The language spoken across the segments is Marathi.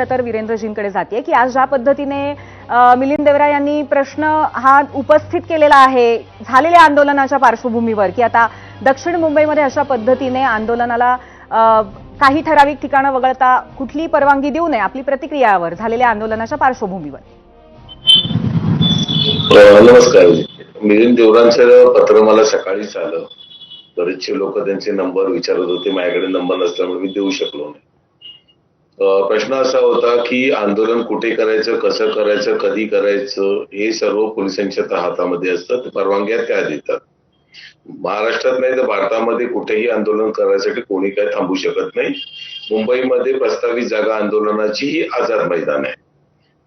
खरं तर वीरेंद्रजींकडे जाते की आज ज्या पद्धतीने मिलिंद देवरा यांनी प्रश्न हा उपस्थित केलेला आहे झालेल्या आंदोलनाच्या पार्श्वभूमीवर की आता दक्षिण मुंबईमध्ये अशा पद्धतीने आंदोलनाला काही ठराविक ठिकाणं वगळता कुठलीही परवानगी देऊ नये आपली प्रतिक्रिया यावर झालेल्या आंदोलनाच्या पार्श्वभूमीवर. नमस्कार. मिलिंद देवरांचं पत्र मला सकाळीच आलं. बरेचसे लोक त्यांचे नंबर विचारत होते माझ्याकडे नंबर नसल्यामुळे मी देऊ शकलो नाही. प्रश्न असा होता की आंदोलन कुठे करायचं कसं करायचं कधी करायचं हे सर्व पोलिसांच्या हातामध्ये असतं परवानग्या त्या देतात. महाराष्ट्रात नाही तर भारतामध्ये कुठेही आंदोलन करायसाठी कोणी काय थांबू शकत नाही. मुंबईमध्ये प्रस्तावित जागा आंदोलनाची ही आझाद मैदान आहे.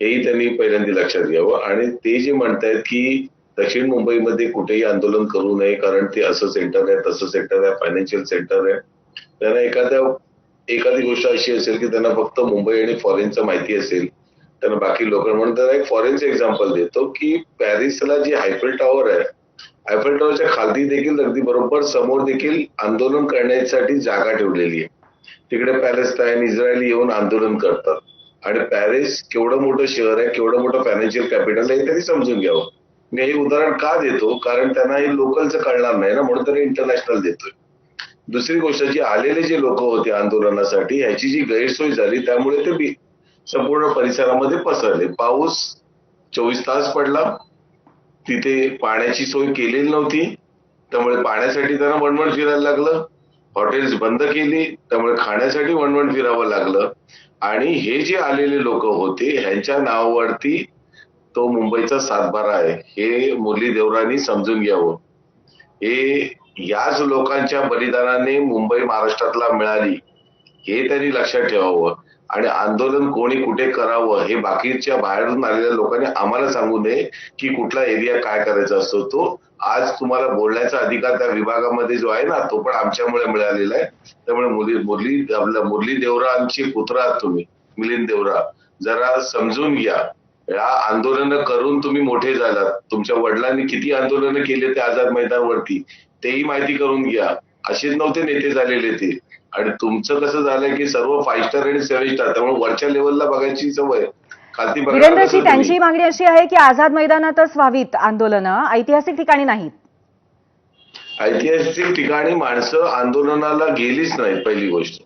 हेही त्यांनी पहिल्यांदा लक्षात घ्यावं. आणि ते जे म्हणतायत की दक्षिण मुंबईमध्ये कुठेही आंदोलन करू नये कारण ते असं सेंटर आहे तसं सेंटर आहे फायनान्शियल सेंटर आहे. त्यांना एखाद्या एखादी गोष्ट अशी असेल की त्यांना फक्त मुंबई आणि फॉरेनचं माहिती असेल त्यांना बाकी लोक म्हणून त्यांना एक फॉरेनचं एक्झाम्पल देतो की पॅरिसला जी हायफेल टॉवर आहे हायफल टॉवरच्या खालती देखील अगदी बरोबर समोर देखील आंदोलन करण्यासाठी जागा ठेवलेली आहे. तिकडे पॅलेस्टाईन इस्रायल येऊन आंदोलन करतात. आणि पॅरिस केवढं मोठं शहर आहे केवढं मोठं फायनान्शियल कॅपिटल आहे हे त्यांनी समजून घ्यावं. मी हे उदाहरण का देतो? कारण त्यांना हे लोकलचं कळणार नाही ना म्हणून त्यांनी इंटरनॅशनल देतोय. दुसरी गोष्ट जी आलेले जे लोक होते आंदोलनासाठी ह्याची जी गैरसोय झाली त्यामुळे ते संपूर्ण परिसरामध्ये पसरले. पाऊस चोवीस तास पडला. तिथे पाण्याची सोय केलेली नव्हती. त्यामुळे पाण्यासाठी त्यांना वणवण फिरायला लागलं. हॉटेल्स बंद केली. त्यामुळे खाण्यासाठी वणवण फिरावं लागलं. आणि हे जे आलेले लोक होते ह्यांच्या नावावरती तो मुंबईचा सातबारा आहे. हे मुरली देवरांनी समजून घ्यावं. हे याच लोकांच्या बलिदानाने मुंबई महाराष्ट्रातला मिळाली हे त्यांनी लक्षात ठेवावं. आणि आंदोलन कोणी कुठे करावं हे बाकीच्या बाहेरून आलेल्या लोकांनी आम्हाला सांगू नये की कुठला एरिया काय करायचा असतो तो. आज तुम्हाला बोलण्याचा अधिकार त्या विभागामध्ये जो आहे ना तो पण आमच्यामुळे मिळालेला आहे. त्यामुळे मुली मुरली आपल्या मुरली देवरांची पुत्र आहात तुम्ही मिलिंद देवरा. जरा समजून घ्या. या आंदोलन करून तुम्ही मोठे झालात. तुमच्या वडिलांनी किती आंदोलनं केले ते आझाद मैदानवरती? तेही माहिती करून घ्या. असेच नव्हते नेते झालेले ते. आणि तुमचं कसं झालंय की सर्व फाईव्ह स्टार आणि सेव्हन स्टार त्यामुळे वरच्या लेवलला बघायची सवय वीरेंद्रजी त्यांची? मागणी अशी आहे की आझाद मैदानातच व्हावीत आंदोलनं. ऐतिहासिक ठिकाणी नाहीत. ऐतिहासिक ठिकाणी माणसं आंदोलनाला गेलीच नाहीत पहिली गोष्ट.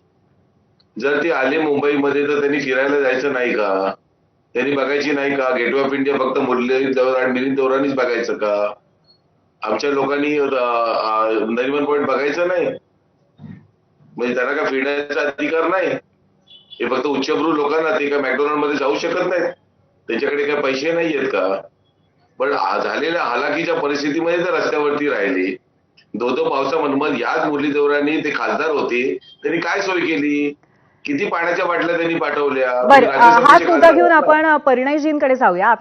जर ती आली मुंबईमध्ये तर त्यांनी फिरायला जायचं नाही का? त्यांनी बघायची नाही का? गेटवे ऑफ इंडिया फक्त मुरली आणि मिलिंद देवरांनीच बघायचं का? आमच्या लोकांनी नरिमन पॉईंट बघायचं नाही. म्हणजे त्यांना का फिरण्याचा अधिकार नाही. हे फक्त उच्चभ्रू लोकांना ते का मॅकडोनल्डमध्ये जाऊ शकत नाहीत. त्यांच्याकडे काय पैसे नाही आहेत का? पण झालेल्या हालाकीच्या परिस्थितीमध्ये ते रस्त्यावरती राहिले. दो दो पावसा मनमत याच मुरली देवरांनी ते खासदार होते. त्यांनी काय सोय केली? किती पाण्याच्या बाटल्या त्यांनी पाठवल्या? मुद्दा खासदार घेऊन. आपण परिणयजींकडे जाऊया.